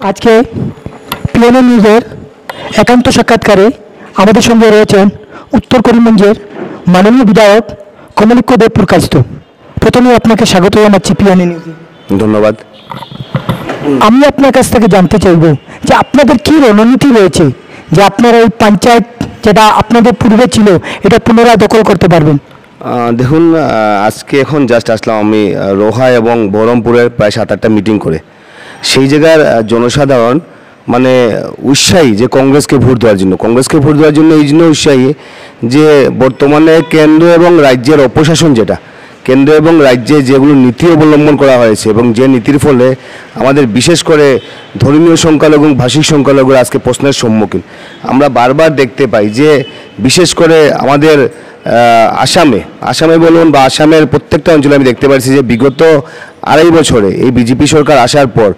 আজকে পিএনএ নিউজের একান্ত সাক্ষাৎকারে আমাদের সঙ্গে রয়েছেন উত্তর করিমগঞ্জের মাননীয় বিধায়ক কমলিক্য দেব প্রকাশিত। প্রথমে আপনাকে স্বাগত জানাচ্ছি পিএনএ নিউজে ধন্যবাদ। আমি আপনার কাছ থেকে জানতে চাইব যে আপনাদের কী রণনীতি রয়েছে যে আপনারা এই পঞ্চায়েত যেটা আপনাদের পূর্বে ছিল এটা পুনরায় দখল করতে পারবেন? দেখুন আজকে এখন জাস্ট আসলাম আমি রোহা এবং বহরমপুরের প্রায় সাত আটটা মিটিং করে। সেই জায়গার জনসাধারণ মানে উৎসাহী যে কংগ্রেসকে ভোট দেওয়ার জন্য। কংগ্রেসকে ভোট দেওয়ার জন্য এই জন্য উৎসাহী যে বর্তমানে কেন্দ্র এবং রাজ্যের অপশাসন যেটা, কেন্দ্র এবং রাজ্যে যেগুলো নীতি অবলম্বন করা হয়েছে এবং যে নীতির ফলে আমাদের বিশেষ করে ধর্মীয় সংখ্যালঘু এবং ভাষিক সংখ্যালঘুরা আজকে প্রশ্নের সম্মুখীন। আমরা বারবার দেখতে পাই যে বিশেষ করে আমাদের আসামে আসামে বলুন বা আসামের প্রত্যেকটা অঞ্চলে আমি দেখতে পাচ্ছি যে বিগত আড়াই বছরে এই বিজেপি সরকার আসার পর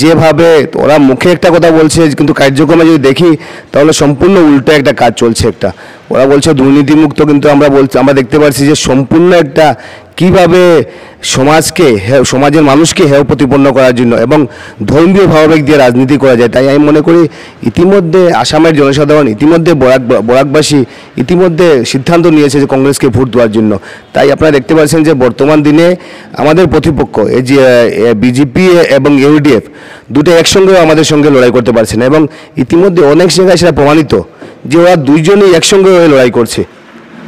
যেভাবে ওরা মুখে একটা কথা বলছে, কিন্তু কার্যক্রমে যদি দেখি, তাহলে সম্পূর্ণ উল্টো একটা কাজ চলছে একটা। ওরা বলছে দুর্নীতিমুক্ত, কিন্তু আমরা বলছি, আমরা দেখতে পাচ্ছি যে সম্পূর্ণ একটা কীভাবে সমাজকে সমাজের মানুষকে হেয় প্রতিপন্ন করার জন্য এবং ধর্মীয় ভাবাবেগ দিয়ে রাজনীতি করা যায়, তাই আমি মনে করি ইতিমধ্যে আসামের জনসাধারণ ইতিমধ্যে বরাক বরাকবাসী ইতিমধ্যে সিদ্ধান্ত নিয়েছে যে কংগ্রেসকে ভোট দেওয়ার জন্য। তাই আপনারা দেখতে পাচ্ছেন যে বর্তমান দিনে আমাদের প্রতিপক্ষ, এই যে বিজেপি এবং ইউডিএফ দুটো একসঙ্গেও আমাদের সঙ্গে লড়াই করতে পারছে না এবং ইতিমধ্যে অনেক জায়গায় সেটা প্রমাণিত যে ওরা দুইজনেই একসঙ্গে লড়াই করছে।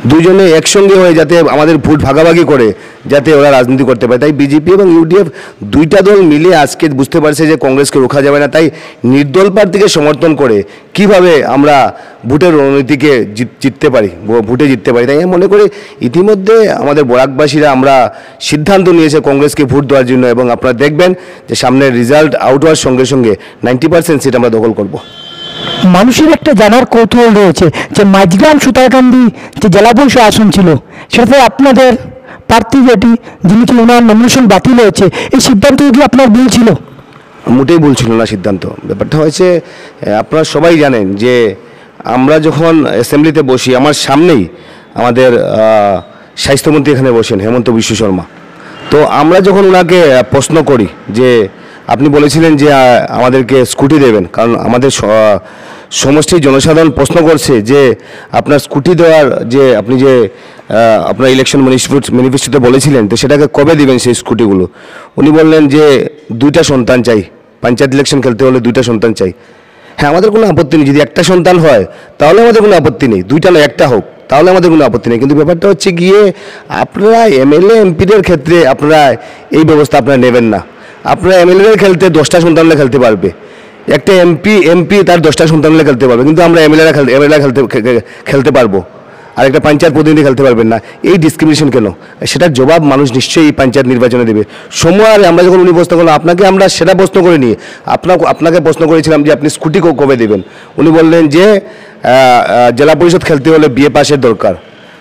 দুজনে একসঙ্গে হয়ে যাতে আমাদের ভোট ভাগাভাগি করে, যাতে ওরা রাজনীতি করতে পারে। তাই বিজেপি এবং ইউডিএফ দুইটা দল মিলে আজকে বুঝতে পারছে যে কংগ্রেসকে রোখা যাবে না। তাই নির্দল প্রার্থীকে সমর্থন করে কীভাবে আমরা ভোটের রণনীতিকে জিত- জিততে পারি ভোটে জিততে পারি। তাই মনে করি ইতিমধ্যে আমাদের বরাকবাসীরা আমরা সিদ্ধান্ত নিয়েছে কংগ্রেসকে ভোট দেওয়ার জন্য এবং আপনারা দেখবেন যে সামনের রেজাল্ট আউট হওয়ার সঙ্গে সঙ্গে নাইনটি পার্সেন্ট সিট আমরা দখল করব। মানুষের একটা জানার কৌতূহল রয়েছে যে মাঝগ্রাম সুতারকান্দি যে জেলা পরিষদ আসন ছিল, সেটাতে আপনাদের প্রার্থী যেটি, যিনি কি ওনার নমিনেশন বাতিল হয়েছে, এই সিদ্ধান্ত কি আপনার ভুল ছিল? মোটেই ভুল ছিল না সিদ্ধান্ত। ব্যাপারটা হয়েছে আপনারা সবাই জানেন যে আমরা যখন অ্যাসেম্বলিতে বসি, আমার সামনেই আমাদের স্বাস্থ্যমন্ত্রী এখানে বসেন, হেমন্ত বিশ্ব শর্মা। তো আমরা যখন ওনাকে প্রশ্ন করি যে আপনি বলেছিলেন যে আমাদেরকে স্কুটি দেবেন। কারণ আমাদের স- আহ, সমষ্টির জনসাধারণ প্রশ্ন করছে যে আপনার স্কুটি দেওয়ার যে আপনি যে আপনার ইলেকশন ম্যানিফেস্টোতে বলেছিলেন তো সেটাকে কবে দিবেন সেই স্কুটিগুলো? উনি বললেন যে দুইটা সন্তান চাই। পঞ্চায়েত ইলেকশন খেলতে হলে দুইটা সন্তান চাই। হ্যাঁ আমাদের কোনো আপত্তি নেই। যদি একটা সন্তান হয় তাহলে আমাদের কোনো আপত্তি নেই। দুইটা নয় একটা হোক তাহলে আমাদের কোনো আপত্তি নেই। কিন্তু ব্যাপারটা হচ্ছে গিয়ে আপনারা এমএলএ এমপিদের ক্ষেত্রে আপনারা এই ব্যবস্থা আপনারা নেবেন না। আপনারা এমএলএদের খেলতে দশটা সন্তানরা খেলতে পারবে। একটা এমপি এমপি তার দশটা সন্তানরা খেলতে পারবে, কিন্তু আমরা এমএলএরা খেলতে এমএলএ খেলতে খেলতে পারব। আর একটা পঞ্চায়েত প্রতিনিধি খেলতে পারবেন না। এই ডিসক্রিমিনেশন কেন? সেটার জবাব মানুষ নিশ্চয়ই পঞ্চায়েত নির্বাচনে দেবে। সময় আর আমরা যখন উনি প্রশ্ন করলাম, আপনাকে আমরা সেটা প্রশ্ন করে নিই আপনাকে আপনাকে প্রশ্ন করেছিলাম যে আপনি স্কুটি কবে দেবেন? উনি বললেন যে জেলা পরিষদ খেলতে হলে বিএ পাসের দরকার।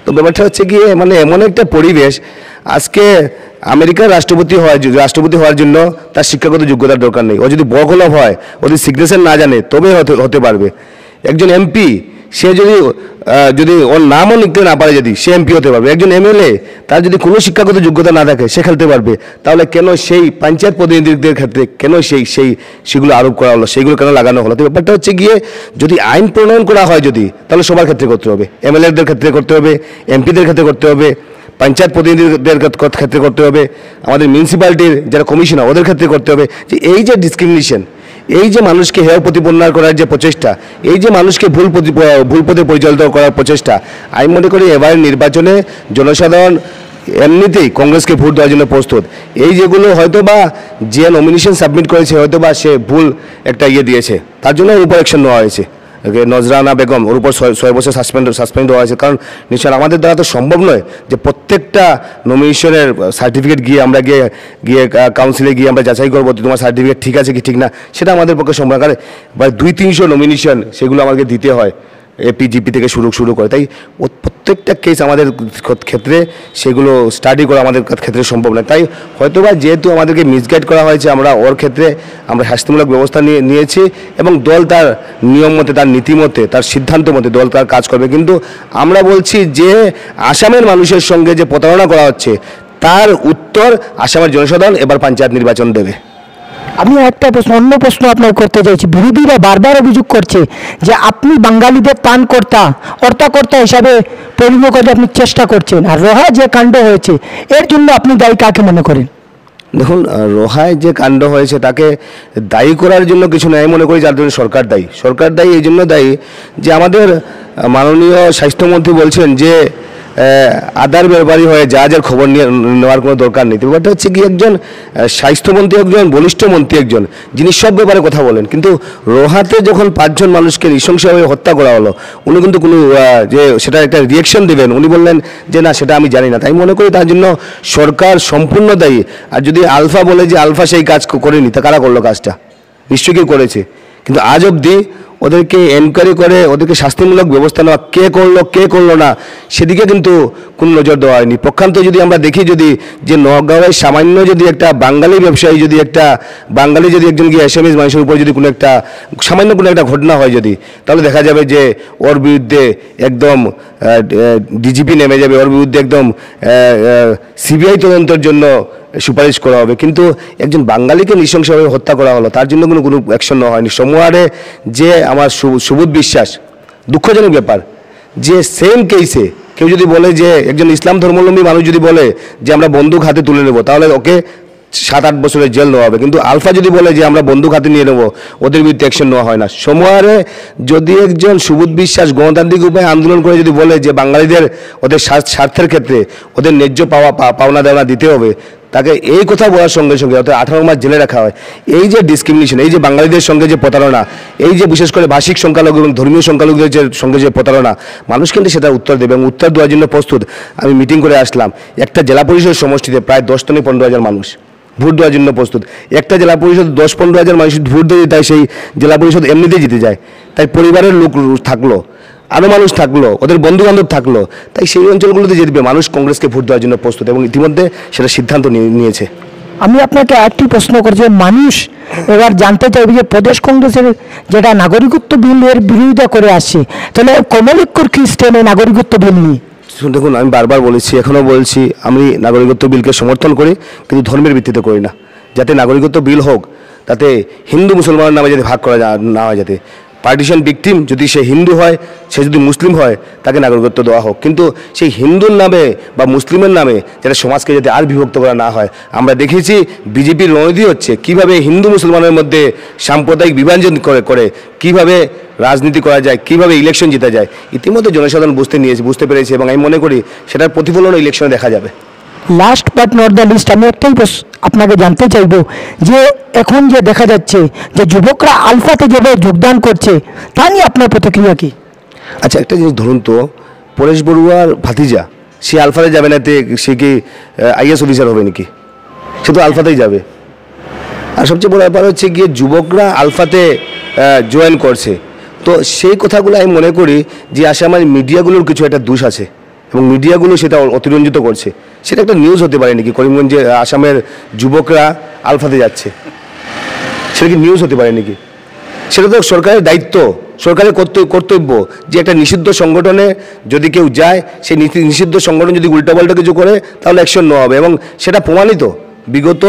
তো ব্যাপারটা হচ্ছে গিয়ে মানে এমন একটা পরিবেশ, আজকে আমেরিকার রাষ্ট্রপতি হয় রাষ্ট্রপতি হওয়ার জন্য তার শিক্ষাগত যোগ্যতার দরকার নেই। ও যদি বকলভ হয়, ও যদি সিগনেচার না জানে, তবে হতে পারবে। একজন এমপি সে যদি যদি ওর নামও লিখতে না পারে যদি, সে এমপি হতে পারবে। একজন এমএলএ তার যদি কোনো শিক্ষাগত যোগ্যতা না থাকে, সে খেলতে পারবে। তাহলে কেন সেই পঞ্চায়েত প্রতিনিধিদের ক্ষেত্রে, কেন সেই সেই সেগুলো আরোপ করা হলো সেইগুলো কেন লাগানো হলো? তো ব্যাপারটা হচ্ছে গিয়ে, যদি আইন প্রণয়ন করা হয় যদি, তাহলে সবার ক্ষেত্রে করতে হবে। এমএলএদের ক্ষেত্রে করতে হবে এমপিদের ক্ষেত্রে করতে হবে। পঞ্চায়েত প্রতিনিধিদের ক্ষেত্রে করতে হবে, আমাদের মিউনিসিপ্যালিটির যারা কমিশনার ওদের ক্ষেত্রে করতে হবে। যে এই যে ডিসক্রিমিনেশন এই যে মানুষকে হেয় প্রতিপন্ন করার যে প্রচেষ্টা, এই যে মানুষকে ভুল ভুল পথে পরিচালিত করার প্রচেষ্টা, আমি মনে করি এবার নির্বাচনে জনসাধারণ এমনিতেই কংগ্রেসকে ভোট দেওয়ার জন্য প্রস্তুত। এই যেগুলো হয়তো বা যে নমিনেশন সাবমিট করেছে হয়তো বা সে ভুল একটা ইয়ে দিয়েছে। তার জন্য ওর উপর অ্যাকশন নেওয়া হয়েছে। নজরানা বেগম, ওর উপর ছয় বছর সাসপেন্ড সাসপেন্ড হওয়া হয়েছে কারণ নিশ্চয় আমাদের দ্বারা তো সম্ভব নয় যে প্রত্যেকটা নমিনেশনের সার্টিফিকেট গিয়ে আমরা গিয়ে গিয়ে কাউন্সিলে গিয়ে আমরা যাচাই করব তোমার সার্টিফিকেট ঠিক আছে কি ঠিক না, সেটা আমাদের পক্ষে সম্ভব। কারণ দুই তিনশো নমিনেশন সেগুলো আমাদেরকে দিতে হয় এপিজিপি থেকে শুরু শুরু করে। তাই প্রত্যেকটা কেস আমাদের ক্ষেত্রে সেগুলো স্টাডি করা আমাদের ক্ষেত্রে সম্ভব নয়। তাই হয়তোবা যেহেতু আমাদেরকে মিসগাইড করা হয়েছে, আমরা ওর ক্ষেত্রে আমরা শাস্তিমূলক ব্যবস্থা নিয়ে, নিয়েছি এবং দল তার নিয়ম মতে তার নীতি মতে তার সিদ্ধান্ত মতে দল তার কাজ করবে। কিন্তু আমরা বলছি যে আসামের মানুষের সঙ্গে যে প্রতারণা করা হচ্ছে, তার উত্তর আসামের জনসাধারণ এবার পঞ্চায়েত নির্বাচন দেবে। আমি একটা প্রশ্ন, অন্য প্রশ্ন আপনার করতে চাইছি। বিরোধীরা বারবার অভিযোগ করছে যে আপনি বাঙালিদের কর্তা কর্তা হিসাবে পরিণত করতে আপনি চেষ্টা করছেন। আর রোহা যে কাণ্ড হয়েছে, এর জন্য আপনি দায়ী কাকে মনে করেন? দেখুন রোহায় যে কাণ্ড হয়েছে, তাকে দায়ী করার জন্য কিছু নয় মনে করি যার জন্য সরকার দায়ী। সরকার দায়ী, এই জন্য দায়ী যে আমাদের মাননীয় স্বাস্থ্যমন্ত্রী বলছেন যে আদার ব্যাপারী হয়ে যা যার খবর নিয়ে নেওয়ার কোনো দরকার নেই। ব্যাপারটা হচ্ছে কি একজন স্বাস্থ্যমন্ত্রী একজন, বলিষ্ঠ মন্ত্রী একজন, যিনি সব ব্যাপারে কথা বলেন। কিন্তু রোহাতে যখন পাঁচজন মানুষকে নৃশংসভাবে হত্যা করা হলো, উনি কিন্তু কোনো যে সেটা একটা রিয়েকশন দেবেন। উনি বললেন যে, না, সেটা আমি জানি না। তাই মনে করি তার জন্য সরকার সম্পূর্ণ দায়ী। আর যদি আলফা বলে যে, আলফা সেই কাজ করেনি, তা কারা করল কাজটা? নিশ্চয়ই করেছে। কিন্তু আজ অবধি ওদেরকে এনকোয়ারি করে, ওদেরকে শাস্তিমূলক ব্যবস্থা নেওয়া, কে করল কে করল না, সেদিকে কিন্তু কোনো নজর দেওয়া হয়নি। পক্ষান্ত যদি আমরা দেখি যদি যে নগাঁওয়ের সামান্য যদি একটা বাঙালি ব্যবসায়ী যদি একটা, বাঙালি যদি একজন গিয়ে এস মানুষের উপর যদি কোনো একটা, সামান্য কোনো একটা ঘটনা হয় যদি, তাহলে দেখা যাবে যে ওর বিরুদ্ধে একদম ডিজিপি নেমে যাবে, ওর বিরুদ্ধে একদম সিবিআই তদন্তের জন্য সুপারিশ করা হবে। কিন্তু একজন বাঙালিকে নৃশংসভাবে হত্যা করা হলো, তার জন্য কোনো কোনো অ্যাকশন নেওয়া হয়নি। সমুহারে যে আমার সুবোধ বিশ্বাস, দুঃখজনক ব্যাপার, যে সেম কেসে কেউ যদি বলে যে, একজন ইসলাম ধর্মাবলম্বী মানুষ যদি বলে যে, আমরা বন্দুক হাতে তুলে নেব, তাহলে ওকে সাত আট বছরের জেল নেওয়া হবে। কিন্তু আলফা যদি বলে যে আমরা বন্দুক হাতে নিয়ে নেব, ওদের বিরুদ্ধে অ্যাকশন নেওয়া হয় না। সমুহারে যদি একজন সুবোধ বিশ্বাস গণতান্ত্রিক উপায়ে আন্দোলন করে যদি বলে যে বাঙালিদের ওদের স্বার্থের ক্ষেত্রে ওদের ন্যায্য পাওয়া পাওনা দেওয়া দিতে হবে, তাকে এই কথা বলার সঙ্গে সঙ্গে, অর্থাৎ আঠারো মাস জেলে রাখা হয়। এই যে ডিসক্রিমিনেশন এই যে বাঙালিদের সঙ্গে যে প্রতারণা, এই যে বিশেষ করে ভাষিক সংখ্যালঘু এবং ধর্মীয় সংখ্যালঘুদের যে সঙ্গে যে প্রতারণা, মানুষ কিন্তু সেটা উত্তর দেবে এবং উত্তর দেওয়ার জন্য প্রস্তুত। আমি মিটিং করে আসলাম। একটা জেলা পরিষদ সমষ্টিতে প্রায় দশ থেকে পনেরো হাজার মানুষ। ভোট দেওয়ার জন্য প্রস্তুত। একটা জেলা পরিষদ দশ পনেরো হাজার মানুষ ভোট দিয়ে, তাই সেই জেলা পরিষদ এমনিতেই জিতে যায়। তাই পরিবারের লোক থাকল আরও মানুষ থাকল, ওদের বন্ধু বান্ধব থাকল, তাই সেই অঞ্চলগুলোতে জিতবে। মানুষ কংগ্রেসকে ভোট দেওয়ার জন্য প্রস্তুত এবং ইতিমধ্যে সেটা সিদ্ধান্ত নিয়ে- নিয়েছে। আমি আপনাকে আরেকটি প্রশ্ন করছি মানুষ এবার জানতে চাইবে যে প্রদেশ কংগ্রেসের যেটা নাগরিকত্ব বিলের বিরোধিতা করে আসছে। তাহলে কমলিক্ষর কি স্টেনে নাগরিকত্ব বিল নিয়ে। দেখুন, আমি বারবার বলেছি, এখনও বলছি, আমি নাগরিকত্ব বিলকে সমর্থন করি, কিন্তু ধর্মের ভিত্তিতে করি না। যাতে নাগরিকত্ব বিল হোক, তাতে হিন্দু মুসলমানের নামে যাতে ভাগ করা না হয় যাতে। পার্টিশন ভিকটিম যদি সে হিন্দু হয়, সে যদি মুসলিম হয়, তাকে নাগরিকত্ব দেওয়া হোক। কিন্তু সেই হিন্দুর নামে বা মুসলিমের নামে যাতে সমাজকে যাতে আর বিভক্ত করা না হয়, আমরা দেখেছি বিজেপির রণনীতি হচ্ছে কীভাবে হিন্দু মুসলমানের মধ্যে সাম্প্রদায়িক বিভাজন করে করে কীভাবে রাজনীতি করা যায়, কীভাবে ইলেকশন জিতা যায়, ইতিমধ্যে জনসাধারণ বুঝতে নিয়েছে, বুঝতে পেরেছে এবং আমি মনে করি সেটার প্রতিফলন ইলেকশনে দেখা যাবে। Last but not the least আমি একটাই আপনাকে জানতে চাইব যে এখন যে দেখা যাচ্ছে যে যুবকরা আলফাতে যেভাবে যোগদান করছে, তা নিয়ে আপনার প্রতিক্রিয়া কি? আচ্ছা একটা জিনিস ধরুন তো, পরেশ বড়ুয়ার ভাতিজা, সে আলফাতে যাবে না তে সে কি আইএস অফিসার হবে নাকি? সে তো আলফাতেই যাবে। আর সবচেয়ে বড় ব্যাপার হচ্ছে গিয়ে যুবকরা আলফাতে জয়েন করছে। তো সেই কথাগুলো আমি মনে করি যে আসামের মিডিয়াগুলোর কিছু একটা দোষ আছে এবং মিডিয়াগুলো সেটা অতিরঞ্জিত করছে। সেটা একটা নিউজ হতে পারে নাকি? করিমগঞ্জে আসামের যুবকরা আলফাতে যাচ্ছে। সেটা কি নিউজ হতে পারে নাকি? সেটা তো সরকারের দায়িত্ব, সরকারের কর্তব্য যে একটা নিষিদ্ধ সংগঠনে যদি কেউ যায়, সেই নিষিদ্ধ সংগঠন যদি উল্টাপাল্টা কিছু করে, তাহলে অ্যাকশন নেওয়া হবে। এবং সেটা প্রমাণিত বিগত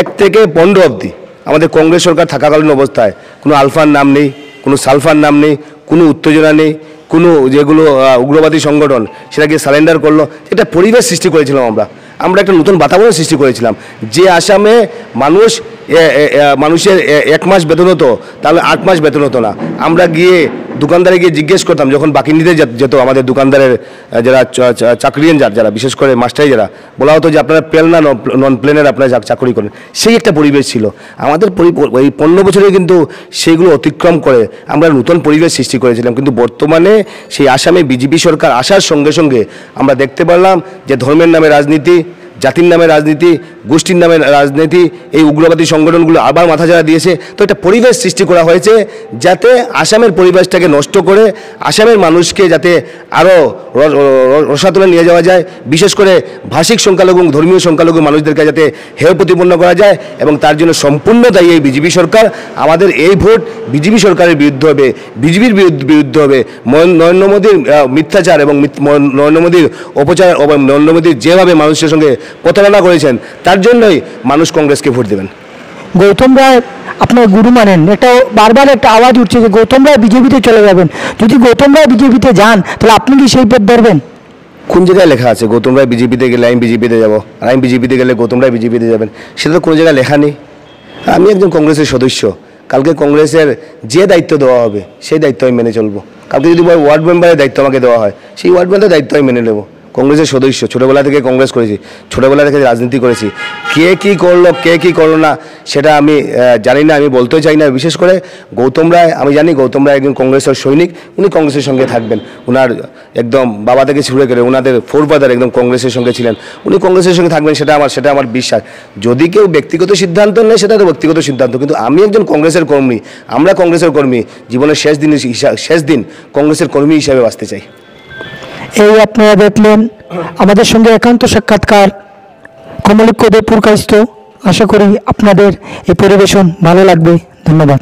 এক থেকে পনেরো অবধি আমাদের কংগ্রেস সরকার থাকাকালীন অবস্থায় কোনো আলফার নাম নেই, কোনো সালফার নাম নেই, কোনো উত্তেজনা নেই। কোনো যেগুলো উগ্রবাদী সংগঠন সেটাকে সারেন্ডার করল, এটা পরিবেশ সৃষ্টি করেছিলাম আমরা। আমরা একটা নতুন বাতাবরণ সৃষ্টি করেছিলাম। যে আসামে মানুষ মানুষের এক মাস বেতন হতো, তাহলে আট মাস বেতন হতো না। আমরা গিয়ে দোকানদারে গিয়ে জিজ্ঞেস করতাম, যখন বাকি নিতে যেত- আমাদের দোকানদারের যারা চাকরিয়ান যারা যারা, বিশেষ করে মাস্টারি যারা, বলা হতো যে আপনারা প্লেন না নন প্লেনের আপনারা চাক- চাকরি করেন। সেই একটা পরিবেশ ছিল। আমাদের এই পনেরো বছরে কিন্তু সেইগুলো অতিক্রম করে আমরা নতুন পরিবেশ সৃষ্টি করেছিলাম। কিন্তু বর্তমানে সেই আসামে বিজেপি সরকার আসার সঙ্গে সঙ্গে আমরা দেখতে পারলাম যে ধর্মের নামে রাজনীতি জাতির নামে রাজনীতি, গোষ্ঠীর নামে রাজনীতি, এই উগ্রবাদী সংগঠনগুলো আবার মাথা যারা দিয়েছে। তো একটা পরিবেশ সৃষ্টি করা হয়েছে যাতে আসামের পরিবেশটাকে নষ্ট করে আসামের মানুষকে যাতে আরও রসাতলে নিয়ে যাওয়া যায়। বিশেষ করে ভাষিক সংখ্যালঘু ধর্মীয় সংখ্যালঘু মানুষদেরকে যাতে হেয় প্রতিপন্ন করা যায় এবং তার জন্য সম্পূর্ণ দায়ী এই বিজেপি সরকার। আমাদের এই ভোট বিজেপি সরকারের বিরুদ্ধে হবে, বিজেপির বিরুদ্ধে হবে। নরেন্দ্র মোদীর মিথ্যাচার এবং নরেন্দ্র মোদীর অপচার নরেন্দ্র মোদীর যেভাবে মানুষের সঙ্গে প্রতারণা করেছেন তার জন্যই মানুষ কংগ্রেসকে ভোট দেবেন। গৌতম রায় আপনার গুরু মানেন। এটা বারবার একটা আওয়াজ উঠছে যে গৌতম রায় বিজেপিতে চলে যাবেন। যদি গৌতম রায় বিজেপিতে যান তাহলে আপনি কি সেই পথ ধরবেন? কোন জায়গায় লেখা আছে গৌতম রায় বিজেপিতে গেলে আমি বিজেপিতে যাব আর আমি বিজেপিতে গেলে গৌতম রায় বিজেপিতে যাবেন? সেটা তো কোনো জায়গায় লেখা নেই। আমি একজন কংগ্রেসের সদস্য কালকে কংগ্রেসের যে দায়িত্ব দেওয়া হবে সেই দায়িত্ব আমি মেনে চলবো। কালকে যদি ওয়ার্ড মেম্বারের দায়িত্ব আমাকে দেওয়া হয় সেই ওয়ার্ড মেম্বারের দায়িত্ব আমি মেনে নেব। কংগ্রেসের সদস্য, ছোটোবেলা থেকে কংগ্রেস করেছি, ছোটোবেলা থেকে রাজনীতি করেছি। কে কী করল, কে কী করল না, সেটা আমি জানি না, আমি বলতে চাই না। বিশেষ করে গৌতম রায়, আমি জানি গৌতম রায় একজন কংগ্রেসের সৈনিক, উনি কংগ্রেসের সঙ্গে থাকবেন। ওনার একদম বাবা থেকে ছুড়ে করে ওনাদের ফোর ফাদার একদম কংগ্রেসের সঙ্গে ছিলেন। উনি কংগ্রেসের সঙ্গে থাকবেন, সেটা আমার সেটা আমার বিশ্বাস। যদি কেউ ব্যক্তিগত সিদ্ধান্ত নেয়, সেটা তো ব্যক্তিগত সিদ্ধান্ত। কিন্তু আমি একজন কংগ্রেসের কর্মী, আমরা কংগ্রেসের কর্মী, জীবনের শেষ দিন শেষ দিন কংগ্রেসের কর্মী হিসাবে বাঁচতে চাই। এই আপনারা দেখলেন, আমাদের সঙ্গে একান্ত সাক্ষাৎকার কমলিক দেবপুর কাস্ত আশা করি আপনাদের এই পরিবেশন ভালো লাগবে। ধন্যবাদ।